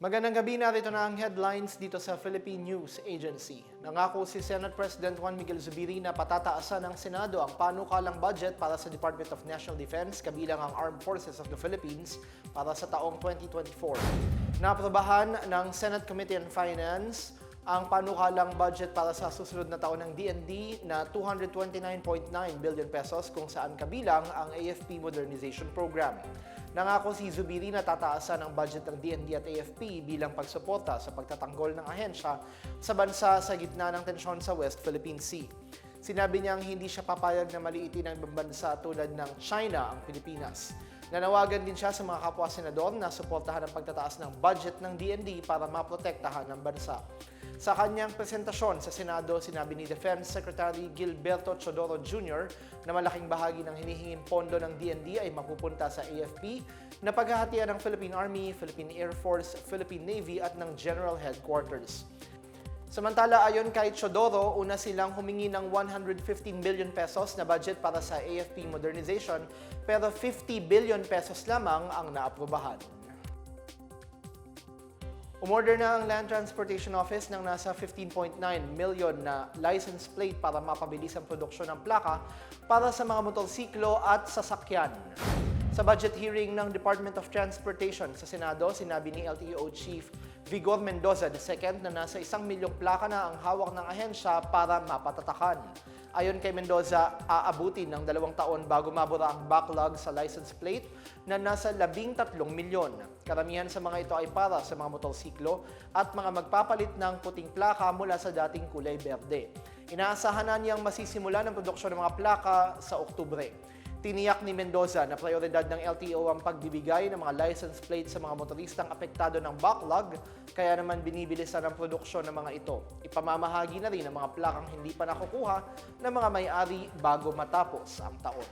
Magandang gabi narito na ang headlines dito sa Philippine News Agency. Nangako si Senate President Juan Miguel Zubiri na patataasan ng Senado ang panukalang budget para sa Department of National Defense kabilang ang Armed Forces of the Philippines para sa taong 2024. Naaprobahan ng Senate Committee on Finance ang panukalang budget para sa susunod na taon ng DND na 229.9 billion pesos kung saan kabilang ang AFP Modernization Program. Nangako si Zubiri na tataasan ang budget ng DND at AFP bilang pagsuporta sa pagtatanggol ng ahensya sa bansa sa gitna ng tensyon sa West Philippine Sea. Sinabi niyang hindi siya papayag na maliitin ng ibang bansa tulad ng China ang Pilipinas. Nanawagan din siya sa mga kapwa senador na suportahan ang pagtataas ng budget ng DND para maprotektahan ng bansa. Sa kanyang presentasyon sa Senado, sinabi ni Defense Secretary Gilberto Chodoro Jr. na malaking bahagi ng hinihinging pondo ng DND ay mapupunta sa AFP na paghahatian ng Philippine Army, Philippine Air Force, Philippine Navy at ng General Headquarters. Samantala, ayon kay Chodoro, una silang humingi ng 115 billion pesos na budget para sa AFP modernization pero 50 billion pesos lamang ang naaprubahan. Umorder na ang Land Transportation Office ng nasa 15.9 million na license plate para mapabilis ang produksyon ng plaka para sa mga motorsiklo at sasakyan. Sa budget hearing ng Department of Transportation sa Senado, sinabi ni LTO Chief Vigor Mendoza II na nasa isang milyong plaka na ang hawak ng ahensya para mapatatakan. Ayon kay Mendoza, aabutin ng dalawang taon bago mabura ang backlog sa license plate na nasa labing tatlong milyon. Karamihan sa mga ito ay para sa mga motorsiklo at mga magpapalit ng puting plaka mula sa dating kulay berde. Inaasahan na niyang masisimula ng produksyon ng mga plaka sa Oktubre. Tiniyak ni Mendoza na prioridad ng LTO ang pagbibigay ng mga license plate sa mga motoristang apektado ng backlog, kaya naman binibilisan ang produksyon ng mga ito. Ipamamahagi na rin ang mga plakang hindi pa nakukuha ng mga may-ari bago matapos ang taon.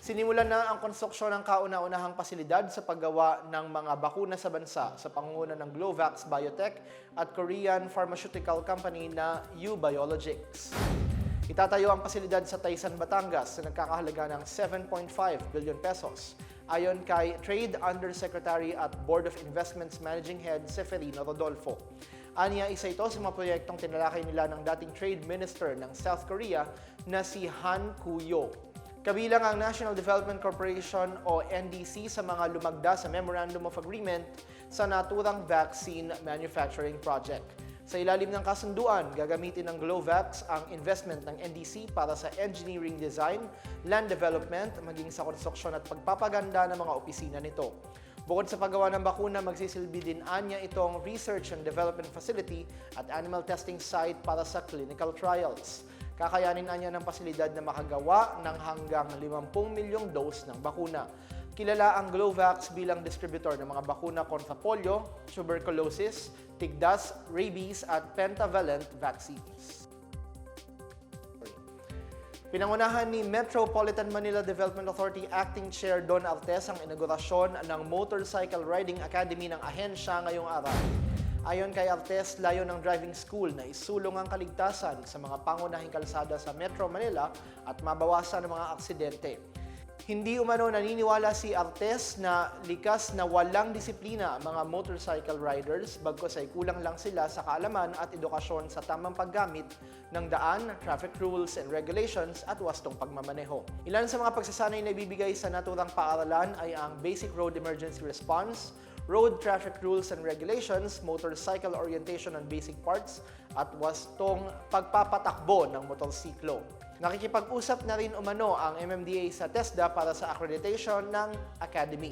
Sinimulan na ang konstruksyon ng kauna-unahang pasilidad sa paggawa ng mga bakuna sa bansa sa pangunguna ng Glovax Biotech at Korean pharmaceutical company na U-Biologics. Itatayo ang pasilidad sa Taysan, Batangas na nagkakahalaga ng 7.5 billion pesos. Ayon kay Trade Undersecretary at Board of Investments Managing Head Seferino Rodolfo. Aniya, isa ito sa mga proyektong tinalakay nila ng dating Trade Minister ng South Korea na si Han Kuyo. Kabilang ang National Development Corporation o NDC sa mga lumagda sa Memorandum of Agreement sa naturang vaccine manufacturing project. Sa ilalim ng kasunduan, gagamitin ng Glovax ang investment ng NDC para sa engineering design, land development, maging sa konstruksyon at pagpapaganda ng mga opisina nito. Bukod sa paggawa ng bakuna, magsisilbi din anya itong research and development facility at animal testing site para sa clinical trials. Kakayanin anya ng pasilidad na makagawa ng hanggang 50 milyong dose ng bakuna. Kilala ang Glovax bilang distributor ng mga bakuna kontra polio, tuberculosis, tigdas, rabies at pentavalent vaccines. Pinangunahan ni Metropolitan Manila Development Authority Acting Chair Don Artes ang inaugurasyon ng Motorcycle Riding Academy ng ahensya ngayong araw. Ayon kay Artes, layo ng driving school na isulong ang kaligtasan sa mga pangunahing kalsada sa Metro Manila at mabawasan ang mga aksidente. Hindi umano naniniwala si Artes na likas na walang disiplina ang mga motorcycle riders bagkos ay kulang lang sila sa kaalaman at edukasyon sa tamang paggamit ng daan, traffic rules and regulations at wastong pagmamaneho. Ilan sa mga pagsasanay na ibibigay sa naturang paaralan ay ang Basic Road Emergency Response, Road Traffic Rules and Regulations, Motorcycle Orientation on Basic Parts, at wastong pagpapatakbo ng motorsiklo. Nakikipag-usap na rin umano ang MMDA sa TESDA para sa accreditation ng Academy.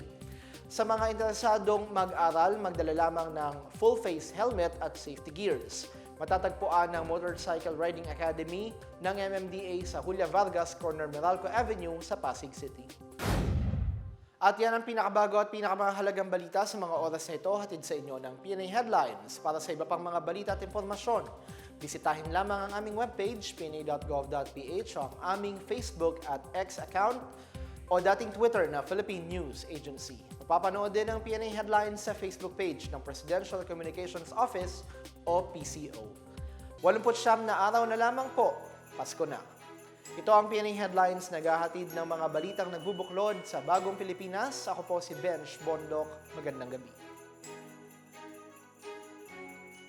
Sa mga interesadong mag-aral, magdala lamang ng full-face helmet at safety gears. Matatagpuan ng Motorcycle Riding Academy ng MMDA sa Julia Vargas, corner Meralco Avenue sa Pasig City. At yan ang pinakabago at pinakamahalagang balita sa mga oras na ito hatid sa inyo ng PNA Headlines. Para sa iba pang mga balita at informasyon, bisitahin lamang ang aming webpage, pna.gov.ph o ang aming Facebook at X account o dating Twitter na Philippine News Agency. Mapapanood din ang PNA Headlines sa Facebook page ng Presidential Communications Office o PCO. 89 na araw na lamang po, Pasko na. Ito ang PNA Headlines naghahatid ng mga balitang nagbubuklod sa bagong Pilipinas. Ako po si Bench Bondok. Magandang gabi.